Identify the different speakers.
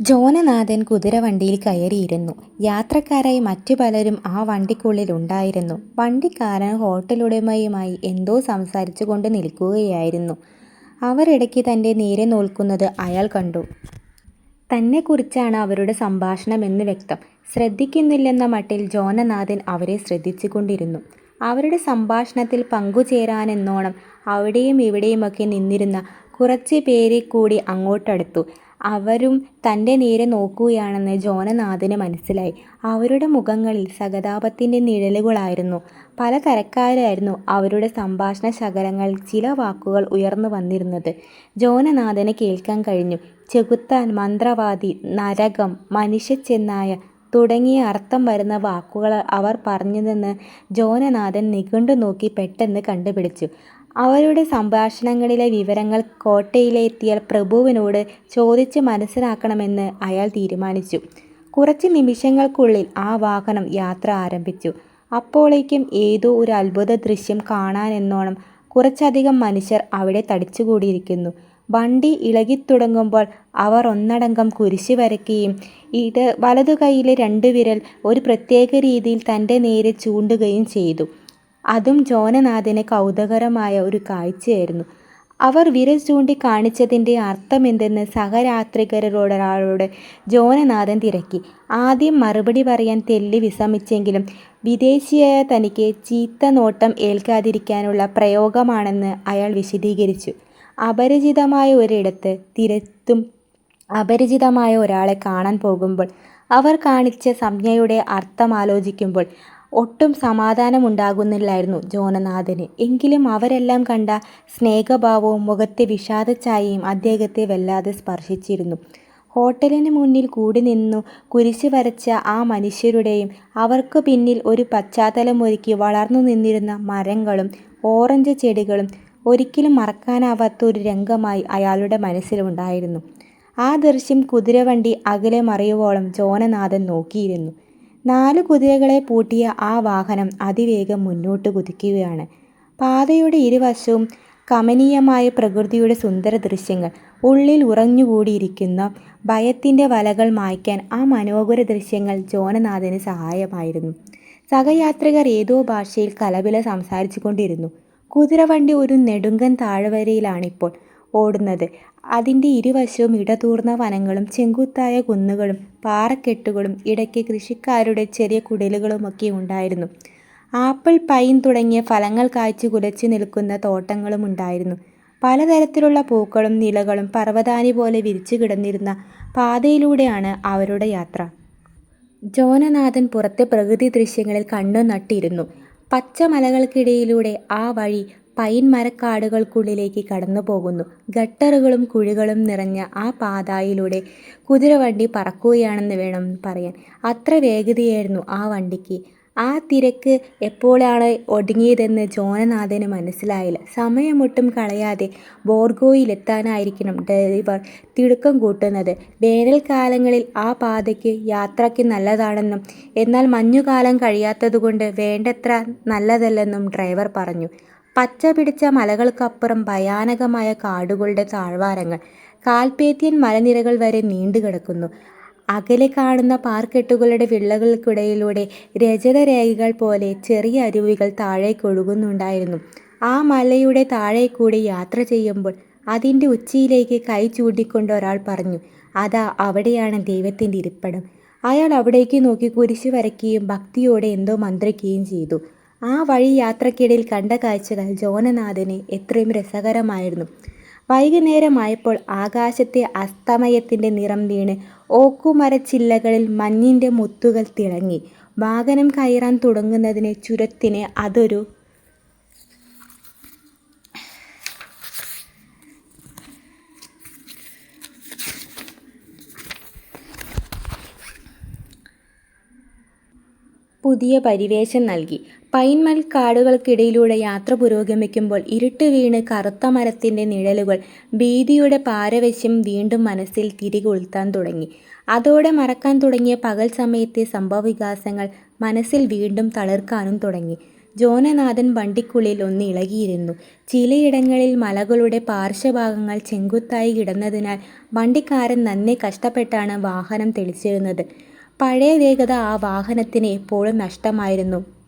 Speaker 1: ജോനനാഥൻ കുതിരവണ്ടിയിൽ കയറിയിരുന്നു. യാത്രക്കാരായി മറ്റു പലരും ആ വണ്ടിക്കുള്ളിൽ ഉണ്ടായിരുന്നു വണ്ടിക്കാരൻ ഹോട്ടലുടമയുമായി എന്തോ സംസാരിച്ചു കൊണ്ട് നിൽക്കുകയായിരുന്നു. അവരിടയ്ക്ക് തന്റെ നേരെ നോൽക്കുന്നത് അയാൾ കണ്ടു. തന്നെക്കുറിച്ചാണ് അവരുടെ സംഭാഷണമെന്ന് വ്യക്തം. ശ്രദ്ധിക്കുന്നില്ലെന്ന മട്ടിൽ ജോനനാഥൻ അവരെ ശ്രദ്ധിച്ചുകൊണ്ടിരുന്നു. അവരുടെ സംഭാഷണത്തിൽ പങ്കുചേരാനെന്നോണം അവിടെയും ഇവിടെയുമൊക്കെ നിന്നിരുന്ന കുറച്ച് പേരെ കൂടി അങ്ങോട്ടടുത്തു. അവരും തന്റെ നേരെ നോക്കുകയാണെന്ന് ജോനനാഥന് മനസ്സിലായി. അവരുടെ മുഖങ്ങളിൽ സഹതാപത്തിന്റെ നിഴലുകളായിരുന്നു. പല തരക്കാരായിരുന്നു അവരുടെ സംഭാഷണ ശകലങ്ങൾ ചില വാക്കുകൾ ഉയർന്നു വന്നിരുന്നത് ജോനനാഥന് കേൾക്കാൻ കഴിഞ്ഞു. ചെകുത്താൻ, മന്ത്രവാദി, നരകം, മനുഷ്യച്ചെന്നായ തുടങ്ങിയ അർത്ഥം വരുന്ന വാക്കുകൾ അവർ പറഞ്ഞതെന്ന് ജോനനാഥൻ നിഘണ്ടു നോക്കി പെട്ടെന്ന് കണ്ടുപിടിച്ചു. അവരുടെ സംഭാഷണങ്ങളിലെ വിവരങ്ങൾ കോട്ടയിലെത്തിയാൽ പ്രഭുവിനോട് ചോദിച്ച് മനസ്സിലാക്കണമെന്ന് അയാൾ തീരുമാനിച്ചു. കുറച്ച് നിമിഷങ്ങൾക്കുള്ളിൽ ആ വാഹനം യാത്ര ആരംഭിച്ചു. അപ്പോഴേക്കും ഏതോ ഒരു അത്ഭുത ദൃശ്യം കാണാനെന്നോണം കുറച്ചധികം മനുഷ്യർ അവിടെ തടിച്ചുകൂടിയിരിക്കുന്നു വണ്ടി ഇളകിത്തുടങ്ങുമ്പോൾ അവർ ഒന്നടങ്കം കുരിശ് വരയ്ക്കുകയും വലതുകൈയിലെ രണ്ട് വിരൽ ഒരു പ്രത്യേക രീതിയിൽ തന്റെ നേരെ ചൂണ്ടുകയും ചെയ്തു. അതും ജോനനാഥന് കൗതുകരമായ ഒരു കാഴ്ചയായിരുന്നു. അവർ വിരൽ ചൂണ്ടിക്കാണിച്ചതിന്റെ അർത്ഥമെന്തെന്ന് സഹരാത്രികരോടൊരാളോട് ജോനനാഥൻ തിരക്കി. ആദ്യം മറുപടി പറയാൻ തെല്ലി വിസമിച്ചെങ്കിലും വിദേശിയായ തനിക്ക് ചീത്ത നോട്ടം ഏൽക്കാതിരിക്കാനുള്ള പ്രയോഗമാണെന്ന് അയാൾ വിശദീകരിച്ചു. അപരിചിതമായ ഒരിടത്ത്, തിരത്തും അപരിചിതമായ ഒരാളെ കാണാൻ പോകുമ്പോൾ അവർ കാണിച്ച സംജ്ഞയുടെ അർത്ഥമാലോചിക്കുമ്പോൾ ഒട്ടും സമാധാനമുണ്ടാകുന്നില്ലായിരുന്നു ജോനനാഥന്. എങ്കിലും അവരെല്ലാം കണ്ട സ്നേഹഭാവവും മുഖത്തെ വിഷാദച്ചായയും അദ്ദേഹത്തെ വല്ലാതെ സ്പർശിച്ചിരുന്നു. ഹോട്ടലിന് മുന്നിൽ കൂടി നിന്നു കുരിശ് വരച്ച ആ മനുഷ്യരുടെയും അവർക്ക് പിന്നിൽ ഒരു പശ്ചാത്തലമൊരുക്കി വളർന്നുനിന്നിരുന്ന മരങ്ങളും ഓറഞ്ച് ചെടികളും ഒരിക്കലും മറക്കാനാവാത്ത ഒരു രംഗമായി അയാളുടെ മനസ്സിലുണ്ടായിരുന്നു. ആ ദൃശ്യം കുതിരവണ്ടി അകലെ മറിയുവോളം ജോനനാഥൻ നോക്കിയിരുന്നു. നാലു കുതിരകളെ പൂട്ടിയ ആ വാഹനം അതിവേഗം മുന്നോട്ട് കുതിക്കുകയാണ്. പാതയുടെ ഇരുവശവും കമനീയമായ പ്രകൃതിയുടെ സുന്ദര ദൃശ്യങ്ങൾ ഉള്ളിൽ ഉറഞ്ഞുകൂടിയിരിക്കുന്ന ഭയത്തിന്റെ വലകൾ മായ്ക്കാൻ ആ മനോഹര ദൃശ്യങ്ങൾ ജോനനാഥന് സഹായമായിരുന്നു സഹയാത്രികർ ഏതോ ഭാഷയിൽ കലപില സംസാരിച്ചുകൊണ്ടിരുന്നു. കുതിരവണ്ടി ഒരു നെടുങ്കൻ താഴ്വരയിലാണിപ്പോൾ ഓടുന്നത്. അതിന്റെ ഇരുവശവും ഇടതൂർന്ന വനങ്ങളും ചെങ്കുത്തായ കുന്നുകളും പാറക്കെട്ടുകളും ഇടയ്ക്ക് കൃഷിക്കാരുടെ ചെറിയ കുടിലുകളുമൊക്കെ ഉണ്ടായിരുന്നു. ആപ്പിൾ, പൈൻ തുടങ്ങിയ ഫലങ്ങൾ കായ്ച്ചു തോട്ടങ്ങളും ഉണ്ടായിരുന്നു പലതരത്തിലുള്ള പൂക്കളും നിലകളും പർവതാനി പോലെ വിരിച്ചു കിടന്നിരുന്ന പാതയിലൂടെയാണ് അവരുടെ യാത്ര. ജോനനാഥൻ പുറത്തെ പ്രകൃതി ദൃശ്യങ്ങളിൽ കണ്ണു നട്ടിരുന്നു പച്ചമലകൾക്കിടയിലൂടെ ആ വഴി പൈൻ മരക്കാടുകൾക്കുള്ളിലേക്ക് കടന്നു പോകുന്നു ഗട്ടറുകളും കുഴികളും നിറഞ്ഞ ആ പാതയിലൂടെ കുതിരവണ്ടി പറക്കുകയാണെന്ന് വേണം പറയാൻ. അത്ര വേഗതയായിരുന്നു ആ വണ്ടിക്ക്. ആ തിരക്ക് എപ്പോഴാണ് ഒടുങ്ങിയതെന്ന് ജോനനാഥന് മനസ്സിലായില്ല. സമയമൊട്ടും കളയാതെ ബോർഗോയിലെത്താനായിരിക്കണം ഡ്രൈവർ തിടുക്കം കൂട്ടുന്നത്. വേനൽക്കാലങ്ങളിൽ ആ പാതയ്ക്ക് യാത്രയ്ക്ക് നല്ലതാണെന്നും എന്നാൽ മഞ്ഞുകാലം കഴിയാത്തതുകൊണ്ട് വേണ്ടത്ര നല്ലതല്ലെന്നും ഡ്രൈവർ പറഞ്ഞു. പച്ചപിടിച്ച മലകൾക്കപ്പുറം ഭയാനകമായ കാടുകളുടെ താഴ്വാരങ്ങൾ കാൽപേത്യൻ മലനിരകൾ വരെ നീണ്ടുകിടക്കുന്നു. അകലെ കാണുന്ന പാർക്കെട്ടുകളുടെ വിള്ളകൾക്കിടയിലൂടെ രചതരേഖകൾ പോലെ ചെറിയ അരുവികൾ താഴേക്കൊഴുകുന്നുണ്ടായിരുന്നു. ആ മലയുടെ താഴെക്കൂടി യാത്ര ചെയ്യുമ്പോൾ അതിന്റെ ഉച്ചിയിലേക്ക് കൈ ചൂണ്ടിക്കൊണ്ട് ഒരാൾ പറഞ്ഞു "അതാ അവിടെയാണ് ദൈവത്തിന്റെ ഇരിപ്പിടം. " അയാൾ അവിടേക്ക് നോക്കി കുരിശ് വരയ്ക്കുകയും ഭക്തിയോടെ എന്തോ മന്ത്രിക്കുകയും ചെയ്തു. ആ വഴി യാത്രക്കിടയിൽ കണ്ട കാഴ്ചകൾ ജോനനാഥന് എത്രയും രസകരമായിരുന്നു. വൈകുന്നേരമായപ്പോൾ ആകാശത്തെ അസ്തമയത്തിന്റെ നിറം വീണ് ഓക്കുമരച്ചില്ലകളിൽ മഞ്ഞിന്റെ മുത്തുകൾ തിളങ്ങി. വാഹനം കയറാൻ തുടങ്ങുന്നതിന് ചുരത്തിന് അതൊരു പുതിയ പരിവേഷം നൽകി. പൈൻമൽ കാടുകൾക്കിടയിലൂടെ യാത്ര പുരോഗമിക്കുമ്പോൾ ഇരുട്ട് വീണ് കറുത്ത മരത്തിന്റെ നിഴലുകൾ ഭീതിയുടെ പാരവശ്യം വീണ്ടും മനസ്സിൽ തിരികൊളുത്താൻ തുടങ്ങി. അതോടെ മറക്കാൻ തുടങ്ങിയ പകൽ സമയത്തെ സംഭവവികാസങ്ങൾ മനസ്സിൽ വീണ്ടും തളിർക്കാനും തുടങ്ങി. ജോനനാഥൻ വണ്ടിക്കുള്ളിൽ ഒന്ന് ഇളകിയിരുന്നു. ചിലയിടങ്ങളിൽ മലകളുടെ പാർശ്വഭാഗങ്ങൾ ചെങ്കുത്തായി കിടന്നതിനാൽ വണ്ടിക്കാരൻ നന്നേ കഷ്ടപ്പെട്ടാണ് വാഹനം തെളിച്ചിരുന്നത്. പഴയ വേഗത ആ വാഹനത്തിന് എപ്പോഴും നഷ്ടമായിരുന്നു.